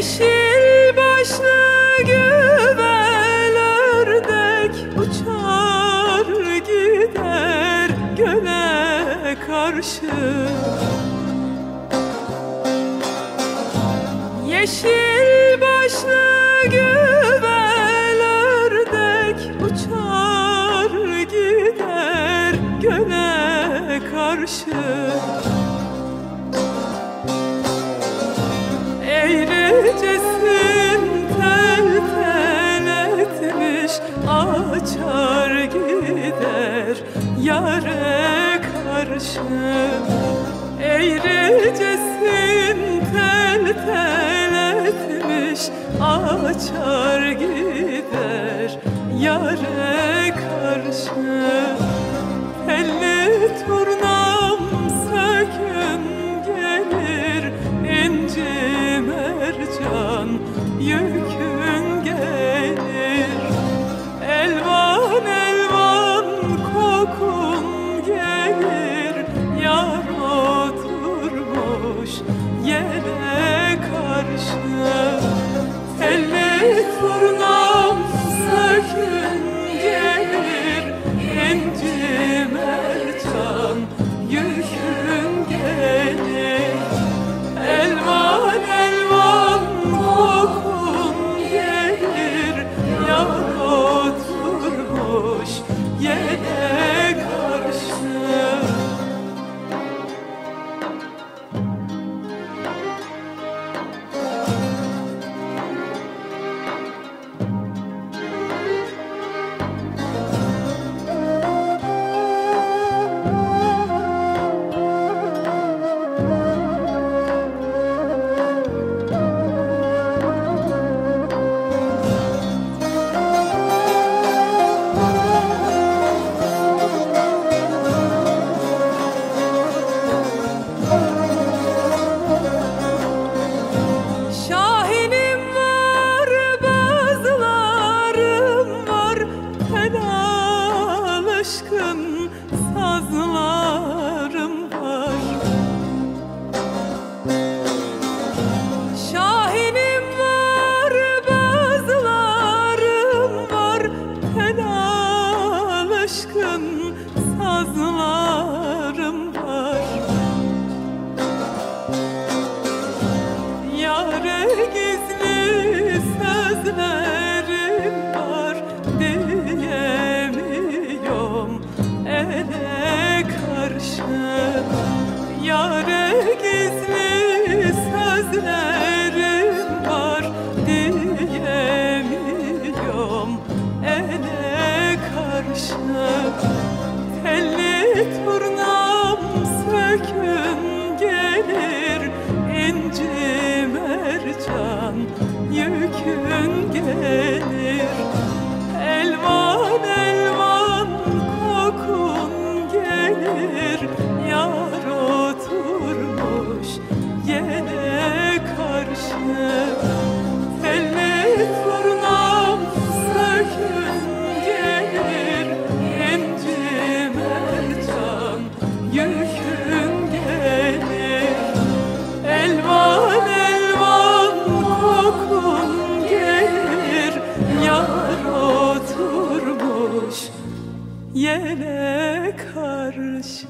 Yeşil başlı güvelerdek uçar gider göle karşı. Yeşil başlı güvelerdek uçar gider göle karşı. yare karşı Eğricesin tel tel etmiş Açar gider yare karşı Telli turnam sökün gelir inci mercan yük gizli sözler. gelir karşı.